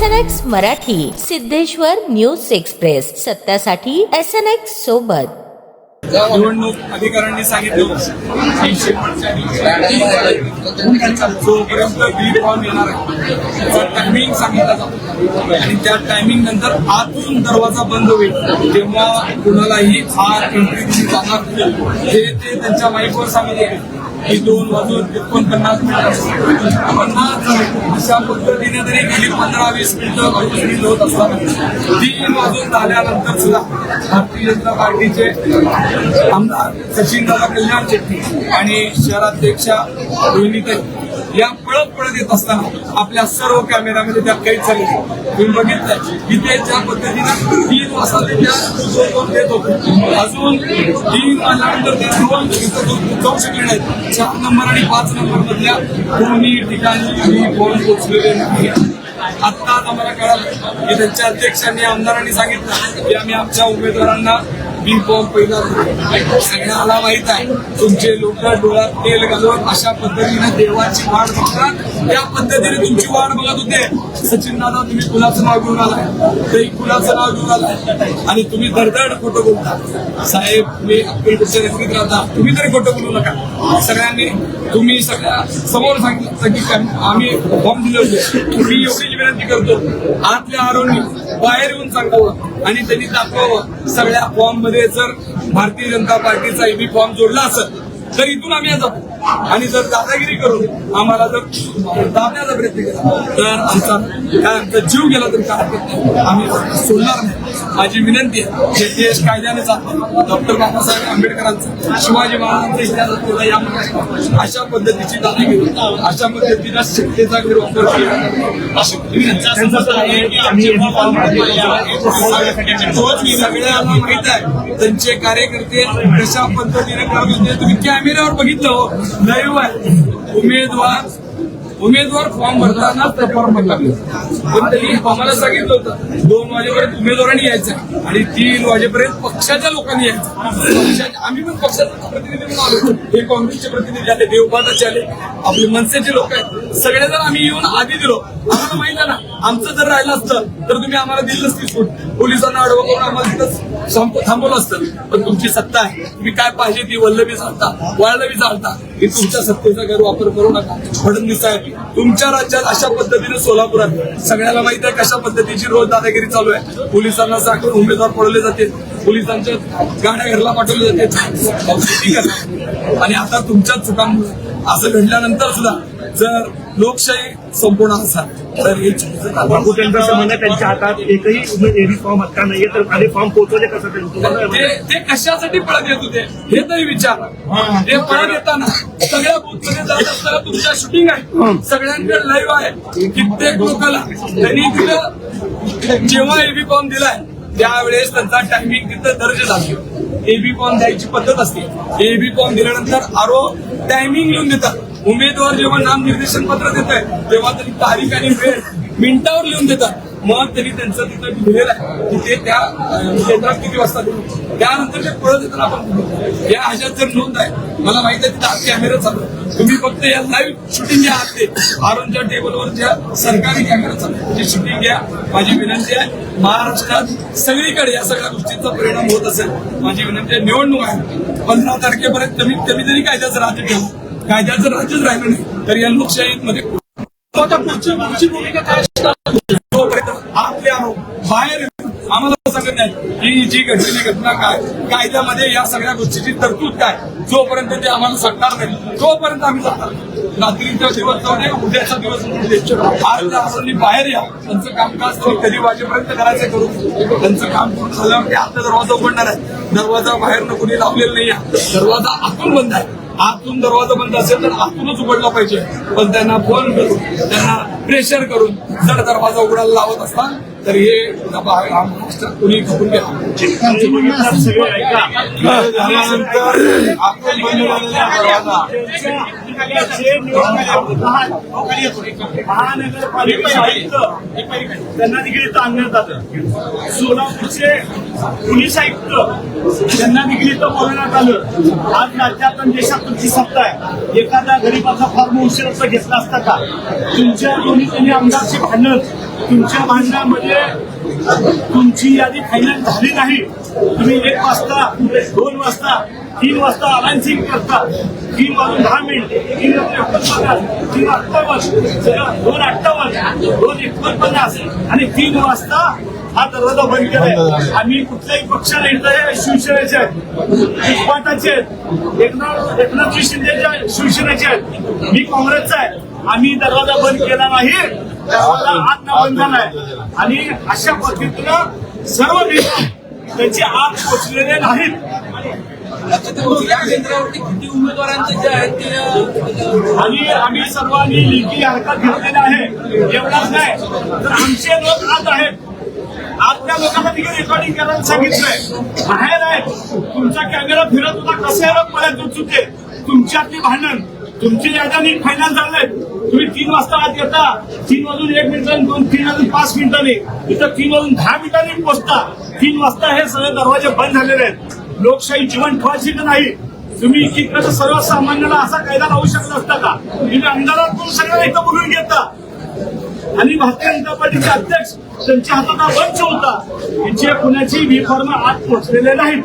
S N X Marathi Siddheshwar news express. सत्यासाठी S N X सोबत. निवडणूक अधिकाऱ्यांनी सांगितलं जोपर्यंत बी फॉर्म येणार आहे त्याचा टायमिंग सांगितला जातो. आणि त्या टायमिंग नंतर आतून दरवाजा बंद होईल. तेव्हा कुणालाही हा एंट्री दिली जाणार हे ते त्यांच्या माईकवर सांगितले. की दोन वाजून एकोणपन्नास मिनिटं पन्नास अशा पद्धतीने तरी गेली पंधरा वीस मिनिटं कंटिन्यू होत असताना तीन वाजून झाल्यानंतर सुद्धा भारतीय जनता पार्टीचे आमदार सचिन दादा कल्याण शेट्टी आणि शहराध्यक्षा रोहिणी या पळत पळत येत असताना आपल्या सर्व कॅमेऱ्यामध्ये त्या कैद झाले तुम्ही बघितलं इथे ज्या पद्धतीनं तीन वाजता ते त्या देत होते अजून तीन वाजल्यानंतर ते ड्रोन इथं जाऊ- शकले नाहीत. चार नंबर आणि पाच नंबर मधल्या दोन्ही ठिकाणी कोण पोचलेले पोहोचलेले नाही. आत्ताच आम्हाला कळालं की त्यांच्या अध्यक्षांनी आमदारांनी सांगितलं की आम्ही आमच्या उमेदवारांना बी बॉम्ब पहिला सगळ्याला माहीत आहे. तुमचे लोक डोळ्यात तेल घालून अशा पद्धतीने देवाची वाढ बघतात. त्या पद्धतीने तुमची वाढ बघत होते. सचिन दादा तुम्ही कुणाचं नाव घेऊन आलाय? ते कुणाचं नाव घेऊन आलाय? आणि तुम्ही दरदड खोटं बोलता. साहेब मी अक्कलकोटच्या नगरीत राहता. तुम्ही तरी खोटं बोलू नका. सगळ्यांनी तुम्ही सगळ्या समोर सांगितलं की आम्ही बॉम्ब दिले होते. मी एवढीच विनंती करतो. आतल्या आरोग्य बाहेर येऊन सांगावं. आणि त्यांनी दाखवावं. सगळ्या फॉर्ममध्ये जर भारतीय जनता पार्टीचा एबी फॉर्म जोडला असेल तर इथून आम्ही जातो आणि जर दादागिरी करून आम्हाला जर दाबण्याचा प्रयत्न केला तर आमचा काय आमचा जीव गेला तरी काय हरकत नाही. आम्ही सोडणार नाही. माझी विनंती आहे जे देश कायद्याने चालतो डॉक्टर बाबासाहेब आंबेडकरांचं शिवाजी महाराजांचा इतिहास असलेला या महाराष्ट्रात अशा पद्धतीची दादागिरी अशा पद्धतीचा शक्तीचा गैरवापर केला सगळ्यांना माहीत आहे. त्यांचे कार्यकर्ते कशा पद्धतीने करत होते तुम्ही कॅमेऱ्यावर बघितलं हो. लाईव्ह आहे. उमेदवार उमेदवार फॉर्म भरताना त्या फॉर्म भरला पण त्यांनी आम्हाला सांगितलं होतं दोन वाजेपर्यंत उमेदवारांनी यायचं आणि तीन वाजेपर्यंत पक्षाच्या लोकांनी यायचं. आम्ही पण पक्षाचे प्रतिनिधी म्हणून आलो हे काँग्रेसचे प्रतिनिधी आले देवबादाचे आले आपले मनसेचे लोक आहेत. सगळेजण आम्ही येऊन आधी दिलो. आम्हाला माहीत आहे ना आमचं जर राहिलं असतं तर तुम्ही आम्हाला दिलं नसती सूट पोलिसांना अडवं करून आम्हाला तिथं थांबवलं असतं. पण तुमची सत्ता आहे. तुम्ही काय पाहिजे ती वल्लभी चालता वळलवी चालता ही तुमच्या सत्तेचा गैरवापर करू नका. फडणवीस साहेब तुमच्या राज्यात अशा पद्धतीने सोलापुरात सगळ्याला माहीत आहे कशा पद्धतीची रोज दादागिरी चालू आहे. पोलिसांना साखर उमेदवार पडवले जाते. पोलिसांच्या गाड्या घरला पाठवले जाते. आणि आता तुमच्या चुकांमुळे असं घडल्यानंतर सुद्धा जर लोकशाही संपूर्ण असाल तर हे चुकीचं काम. बापू त्यांचं आहे, त्यांच्या हातात एकही एबी फॉर्म हक्का नाहीये तर खाली फॉर्म पोहोचवले कसं त्यांनी ते ते कशासाठी पळत येत होते? हे तरी विचार. ते पळत येताना सगळ्या बूथमध्ये जात असताना तुमच्या शूटिंग आहे. सगळ्यांकडे लाईव्ह आहे. कित्येक लोकांना त्यांनी तिथं जेव्हा एबी फॉर्म दिलाय त्यावेळेस त्यांचा टायमिंग तिथं दर्ज झाला. एबी फॉर्म द्यायची पद्धत असते. एबी फॉर्म दिल्यानंतर आरो टायमिंग लिहून देतात. उमेदवार जेव्हा नामनिर्देशन पत्र देत आहे तेव्हा तरी तारीख आणि वेळ मिनिटावर लिहून देतात. मग त्यांनी त्यांचं तिथं लिहिलेलं आहे. की ते त्या क्षेत्रात केंद्रात किती वाजता देऊ त्यानंतर ते पळत येतात आपण या ह्याच्यात जर नोंद आहे मला माहिती आहे तिथं कॅमेरा चालू तुम्ही फक्त या लाईव्ह शूटिंग घ्या आत ते. आरोनच्या टेबलवर ज्या सरकारी कॅमेरा चालू ती शूटिंग घ्या. माझी विनंती आहे महाराष्ट्रात सगळीकडे या सगळ्या गोष्टींचा परिणाम होत असेल. माझी विनंती आहे निवडणूक आहे. पंधरा तारखेपर्यंत कमीत कमी जरी कायद्याचं राज्य ठेवू कायद्याचं राज्यच राहिलं नाही तर या लोकशाहीमध्ये पुढची भूमिका काय? जोपर्यंत आतले बाहेर आम्हाला सांगत नाही ही जी घडलेली घटना काय? कायद्यामध्ये या सगळ्या गोष्टीची तरतूद काय? जोपर्यंत ते आम्हाला सांगणार नाही तोपर्यंत आम्ही जाणार रात्रीचा दिवस जाऊ नये उद्याचा दिवस आज बाहेर या त्यांचं कामकाज कधी वाजेपर्यंत करायचं करू? त्यांचं काम पूर्ण झाल्यावर ते आता दरवाजा उघडणार आहे दरवाजा बाहेरनं कोणी लावलेला नाही आहे. दरवाजा आतून बंद आहे. आतून दरवाजा बंद असेल तर आतूनच उघडला पाहिजे. पण त्यांना फोन करून त्यांना प्रेशर करून जर दरवाजा उघडायला लावत असता तर हे कोणी खपून घ्या. जे निवडणूक महानगरपालिका आयुक्त त्यांना देखील आणण्यात आलं सोलापूरचे पोलीस आयुक्त त्यांना देखील इथं बोलवण्यात आलं आज राज्यात आणि देशात तुमची सत्ता आहे एखादा गरीबाचा फॉर्म उशिरा घेतला असता का तुमच्या दोन्ही त्यांनी आमदारची भांडण तुमच्या भांडणामध्ये तुमची यादी फायनल झाली नाही तुम्ही एक वाजता दोन वाजता तीन वाजता अलायन्सिंग करतात. तीन वाजून दहा मिनिट. तीन वाजून एकोणपन्नास. तीन अठ्ठावन्न. दोन अठ्ठावन्न. दोन एकोणपन्नास. आणि तीन वाजता हा दरवाजा बंद केलाय. आम्ही कुठल्याही पक्षाला इथं शिवसेनेचे आहेत. उस्मानाचे आहेत. एकनाथ एकनाथजी शिंदेच्या शिवसेनेचे आहेत. मी काँग्रेसचा आहे. आम्ही दरवाजा बंद केला नाही. दरवाजा आत न बंद झालाय. आणि अशा पद्धतीनं सर्व नेते त्यांची आत पोचलेले नाहीत. या केंद्रावरती किती उमेदवारांचे जे आहेत ते आणि आम्ही सर्वांनी लेखी हरकत घेतलेला आहे. एवढाच नाही तर आमचे लोक आज आहेत. आतल्या लोकांना तिकडे रेकॉर्डिंग करायला सांगितलंय. बाहेर आहेत. तुमचा कॅमेरा फिरत होता कसे लोक मला दूध चुके तुमच्यातली भांडण तुमची याद्या नीट फायनल झालंय. तुम्ही तीन वाजता आत येता. तीन वाजून एक मिनिटांनी दोन तीन वाजून पाच मिनिटांनी इथं तीन वाजून दहा मिनिटांनी पोहोचता. तीन वाजता हे सगळे दरवाजे बंद झालेले आहेत. लोकशाही जीवन ठेवायची का नाही? तुम्ही एकीकडे सर्वसामान्याला असा कायदा लावू शकत असता का? तुम्ही अंधारातून सगळ्यांना इथं बोलून घेता. आणि भारतीय जनता पार्टीचे अध्यक्ष त्यांच्या हातात हा बंच होता. यांचे पुण्याची व्ही फॉर्म आत पोहोचलेले नाहीत.